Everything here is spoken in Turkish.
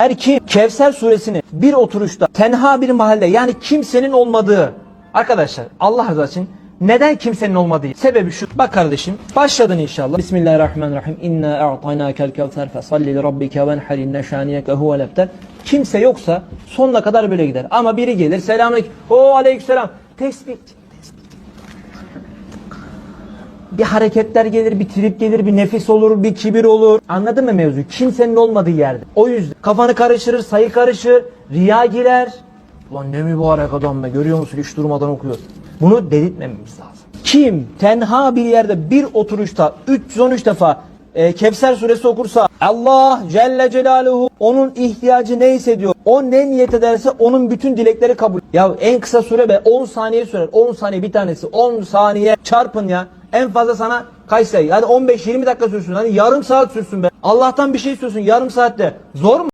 Her kim Kevser suresini bir oturuşta tenha bir mahalle yani kimsenin olmadığı arkadaşlar Allah rızası için neden kimsenin olmadığı? Sebebi şu bak kardeşim başladın inşallah. Bismillahirrahmanirrahim. İnna a'taynakel kevser fesalli li rabbike venhar inne şaniyeke huvel ebter kimse yoksa sonuna kadar böyle gider. Ama biri gelir selamünaleyküm. O aleykümselam. Tesbih bir hareketler gelir, bir trip gelir, bir nefis olur, bir kibir olur. Anladın mı mevzu? Kimsenin olmadığı yerde. O yüzden kafanı karıştırır, sayı karışır, riya girer. Ulan ne mübarek adam be görüyor musun hiç durmadan okuyor. Bunu delirtmememiz lazım. Kim tenha bir yerde bir oturuşta 313 defa e, Kevser suresi okursa Allah Celle Celaluhu onun ihtiyacı neyse diyor. O ne niyet ederse onun bütün dilekleri kabul. Ya en kısa süre be 10 saniye sürer. 10 saniye bir tanesi 10 saniye çarpın ya. En fazla sana sayı? Hadi 15-20 dakika sürsün. Hani yarım saat sürsün be. Allah'tan bir şey istiyorsun yarım saatte. Zor mu?